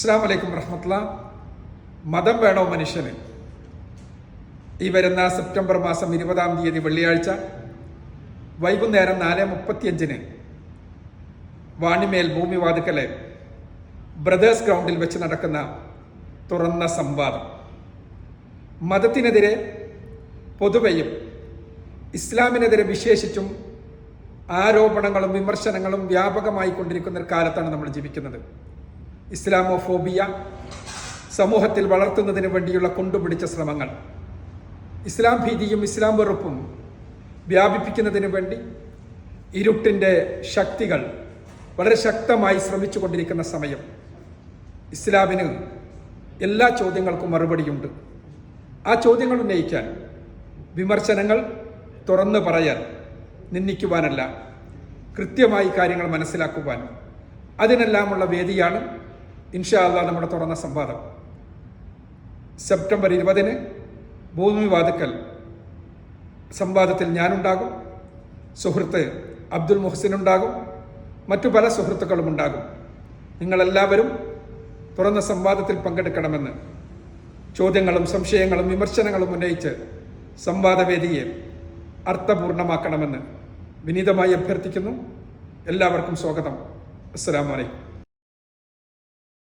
അസ്സാം വലൈക്കും റഹ്മത്തുള്ള. മതം വേണോ മനുഷ്യന്? ഈ വരുന്ന സെപ്റ്റംബർ മാസം ഇരുപതാം തീയതി വെള്ളിയാഴ്ച വൈകുന്നേരം നാല് മുപ്പത്തിയഞ്ചിന് വാണിമേൽ ഭൂമിവാതുക്കലെ ബ്രദേഴ്സ് ഗ്രൗണ്ടിൽ വെച്ച് നടക്കുന്ന തുറന്ന സംവാദം. മതത്തിനെതിരെ പൊതുവെയും ഇസ്ലാമിനെതിരെ വിശേഷിച്ചും ആരോപണങ്ങളും വിമർശനങ്ങളും വ്യാപകമായി കൊണ്ടിരിക്കുന്ന ഒരു കാലത്താണ് നമ്മൾ ജീവിക്കുന്നത്. ഇസ്ലാമോഫോബിയ സമൂഹത്തിൽ വളർത്തുന്നതിന് വേണ്ടിയുള്ള കൊണ്ടുപിടിച്ച ശ്രമങ്ങൾ. ഇസ്ലാം ഭീതിയും ഇസ്ലാം വെറുപ്പും വ്യാപിപ്പിക്കുന്നതിന് വേണ്ടി ഇരുട്ടിന്റെ ശക്തികൾ വളരെ ശക്തമായി ശ്രമിച്ചു കൊണ്ടിരിക്കുന്ന സമയം. ഇസ്ലാമിന് എല്ലാ ചോദ്യങ്ങൾക്കും മറുപടിയുണ്ട്. ആ ചോദ്യങ്ങൾ ഉന്നയിക്കാൻ വിമർശനങ്ങൾ തുറന്നു പറയാൻ നിന്ദിക്കുവാനല്ല കൃത്യമായി കാര്യങ്ങൾ മനസ്സിലാക്കുവാൻ. അതിനെല്ലാമുള്ള വേദിയാണ് ഇൻഷാ അള്ളാ നമ്മുടെ തുറന്ന സംവാദം. സെപ്റ്റംബർ ഇരുപതിന് ഭൂമി വാതുക്കൽ സംവാദത്തിൽ ഞാനുണ്ടാകും. സുഹൃത്ത് അബ്ദുൽ മുഹസിൻ ഉണ്ടാകും മറ്റു പല സുഹൃത്തുക്കളും ഉണ്ടാകും. നിങ്ങളെല്ലാവരും തുറന്ന സംവാദത്തിൽ പങ്കെടുക്കണമെന്ന് ചോദ്യങ്ങളും സംശയങ്ങളും വിമർശനങ്ങളും ഉന്നയിച്ച് സംവാദവേദിയെ അർത്ഥപൂർണമാക്കണമെന്ന് വിനീതമായി അഭ്യർത്ഥിക്കുന്നു. എല്ലാവർക്കും സ്വാഗതം. അസ്സലാമലൈക്കും